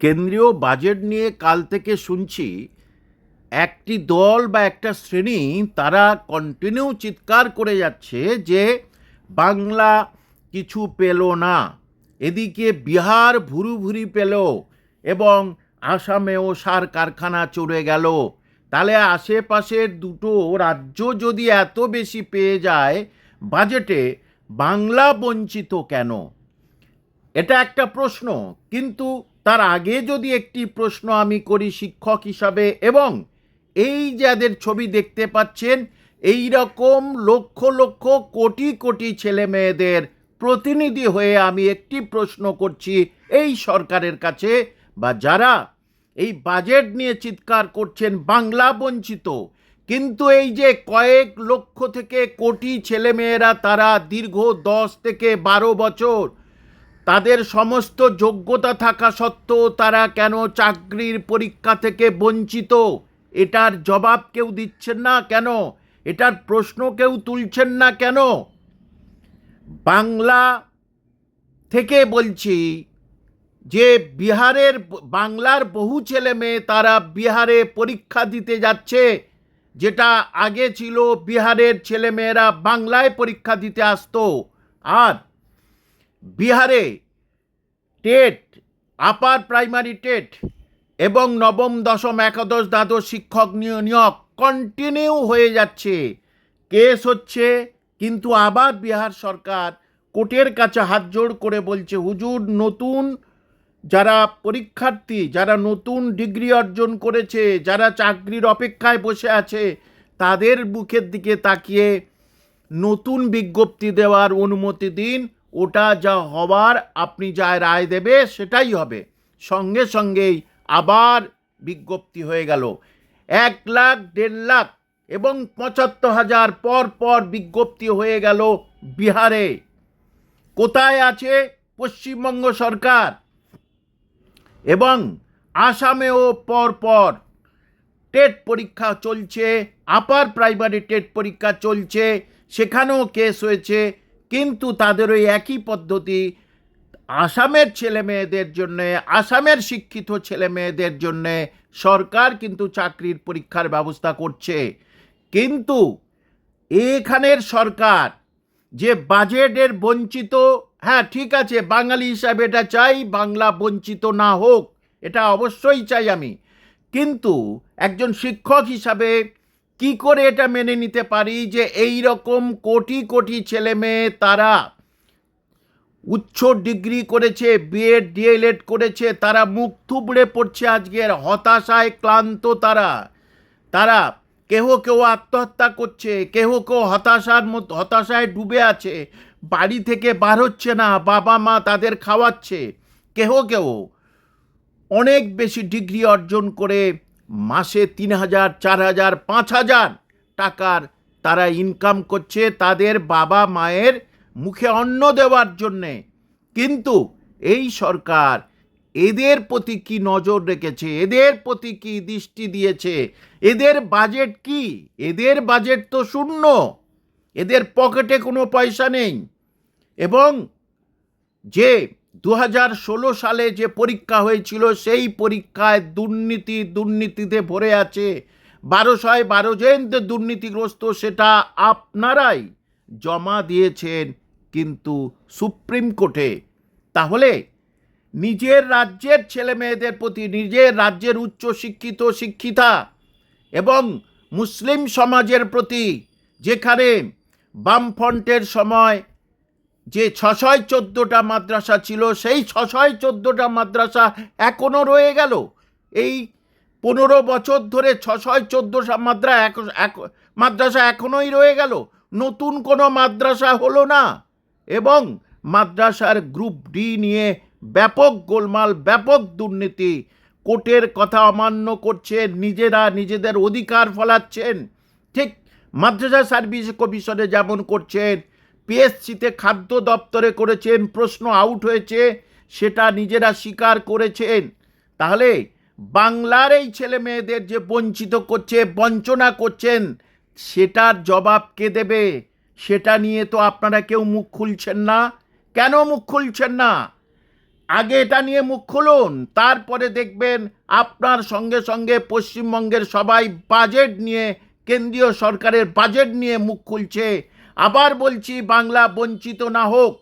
কেন্দ্রীয় বাজেট নিয়ে কাল থেকে শুনছি, একটি দল বা একটা শ্রেণি তারা কন্টিনিউ চিৎকার করে যাচ্ছে যে বাংলা কিছু পেল না, এদিকে বিহার ভুরু ভুরি পেল এবং আসামেও সার কারখানা চড়ে গেল। তাহলে আশেপাশের দুটো রাজ্য যদি এত বেশি পেয়ে যায়, বাজেটে বাংলা বঞ্চিত কেন? এটা একটা প্রশ্ন, কিন্তু তার আগে যদি একটি প্রশ্ন আমি করি শিক্ষক হিসাবে, এবং এই যাদের ছবি দেখতে পাচ্ছেন, এই রকম লক্ষ লক্ষ কোটি কোটি ছেলে মেয়েদের প্রতিনিধি হয়ে আমি একটি প্রশ্ন করছি এই সরকারের কাছে, বা যারা এই বাজেট নিয়ে চিৎকার করছেন বাংলা বঞ্চিত, কিন্তু এই যে কয়েক লক্ষ থেকে কোটি ছেলেমেয়েরা তারা দীর্ঘ দশ থেকে বারো বছর তাদের সমস্ত যোগ্যতা থাকা সত্ত্বেও তারা কেন চাকরির পরীক্ষা থেকে বঞ্চিত? এটার জবাব কেউ দিচ্ছেন না কেন? এটার প্রশ্ন কেউ তুলছেন না কেন? বাংলা থেকে বলছি, যে বিহারের বাংলার বহু ছেলে মেয়ে তারা বিহারে পরীক্ষা দিতে যাচ্ছে, যেটা আগে ছিল বিহারের ছেলেমেয়েরা বাংলায় পরীক্ষা দিতে আসতো। আর বিহারে টেট, আপার প্রাইমারি টেট এবং নবম, দশম, একাদশ দ্বাদশ শিক্ষক নিয়- নিয়োগ কন্টিনিউ হয়ে যাচ্ছে। কেস হচ্ছে, কিন্তু আবার বিহার সরকার কোর্টের কাছে হাত জোড় করে বলছে, হুজুর, নতুন যারা পরীক্ষার্থী, যারা নতুন ডিগ্রি অর্জন করেছে, যারা চাকরির অপেক্ষায় বসে আছে, তাদের মুখের দিকে তাকিয়ে নতুন বিজ্ঞপ্তি দেওয়ার অনুমতি দিন। ওটা যা হবার আপনি যা রায় দেবে সেটাই হবে। সঙ্গে সঙ্গেই আবার বিজ্ঞপ্তি হয়ে গেল। এক লাখ, দেড় লাখ এবং পঁচাত্তর হাজার পর পর বিজ্ঞপ্তি হয়ে গেল বিহারে। কোথায় আছে পশ্চিমবঙ্গ সরকার? এবং আসামেও পর পর টেট পরীক্ষা চলছে, আপার প্রাইমারি টেট পরীক্ষা চলছে, সেখানেও কেস হয়েছে কিন্তু তাদের ওই একই পদ্ধতি, আসামের ছেলে মেয়েদের জন্যে, আসামের শিক্ষিত ছেলে মেয়েদের জন্যে সরকার কিন্তু চাকরির পরীক্ষার ব্যবস্থা করছে। কিন্তু এখানের সরকার যে বাজেটের বঞ্চিত হ্যাঁ ঠিক আছে, বাঙালি হিসাবে এটা চাই, বাংলা বঞ্চিত না হোক, এটা অবশ্যই চাই আমি। কিন্তু একজন শিক্ষক হিসাবে কি করে এটা মেনে নিতে পারি যে এই রকম কোটি কোটি ছেলে মেয়ে তারা উচ্চ ডিগ্রি করেছে বিএড ডিএলএড করেছে, তারা মুখ থুবড়ে পড়ছে আজকের হতাশায় ক্লান্ত তারা। তারা কেহ কেউ আত্মহত্যা করছে, কেহ কেউ হতাশার মতো, হতাশায় ডুবে আছে, বাড়ি থেকে বার হচ্ছে না, বাবা মা তাদের খাওয়াচ্ছে, কেহ কেউ অনেক বেশি ডিগ্রি অর্জন করে মাসে তিন হাজার, চার হাজার, পাঁচ হাজার টাকার তারা ইনকাম করছে তাদের বাবা মায়ের মুখে অন্ন দেওয়ার জন্যে। কিন্তু এই সরকার এদের প্রতি কি নজর রেখেছে? এদের প্রতি কি দৃষ্টি দিয়েছে? এদের বাজেট কি? এদের বাজেট তো শূন্য। এদের পকেটে কোনো পয়সা নেই। এবং যে দু সালে যে পরীক্ষা হয়েছিল, সেই পরীক্ষায় দুর্নীতি দুর্নীতিতে ভরে আছে। বারোশয় বারো জয়ন্ত দুর্নীতিগ্রস্ত, সেটা আপনারাই জমা দিয়েছেন কিন্তু সুপ্রিম কোর্টে। তাহলে নিজের রাজ্যের ছেলে মেয়েদের প্রতি, নিজের রাজ্যের উচ্চ শিক্ষিত শিক্ষিতা এবং মুসলিম সমাজের প্রতি যেখানে বামফ্রন্টের সময় যে ছশয় চোদ্দোটা মাদ্রাসা ছিল, সেই ছশয় চোদ্দোটা মাদ্রাসা এখনও রয়ে গেল। এই পনেরো বছর ধরে ছশয় চোদ্দোটা মাদ্রা এক মাদ্রাসা এখনোই রয়ে গেল। নতুন কোনো মাদ্রাসা হলো না। এবং মাদ্রাসার গ্রুপ ডি নিয়ে ব্যাপক গোলমাল, ব্যাপক দুর্নীতি, কোর্টের কথা অমান্য করছে নিজেরা নিজেদের অধিকার ফলাচ্ছেন। ঠিক মাদ্রাসা সার্ভিস কমিশনে যেমন করছেন পিএসসিতে খাদ্য দপ্তরে করেছেন, প্রশ্ন আউট হয়েছে, সেটা নিজেরা স্বীকার করেছেন। তাহলে বাংলার এই ছেলে মেয়েদের যে বঞ্চিত করছে, বঞ্চনা করছেন, সেটার জবাব কে দেবে? সেটা নিয়ে তো আপনারা কেউ মুখ খুলছেন না। কেন মুখ খুলছেন না? আগে এটা নিয়ে মুখ খুলুন, তারপরে দেখবেন আপনার সঙ্গে সঙ্গে পশ্চিমবঙ্গের সবাই বাজেট নিয়ে, কেন্দ্রীয় সরকারের বাজেট নিয়ে মুখ খুলছে। আবার বলছি বাংলা বঞ্চিত না হোক।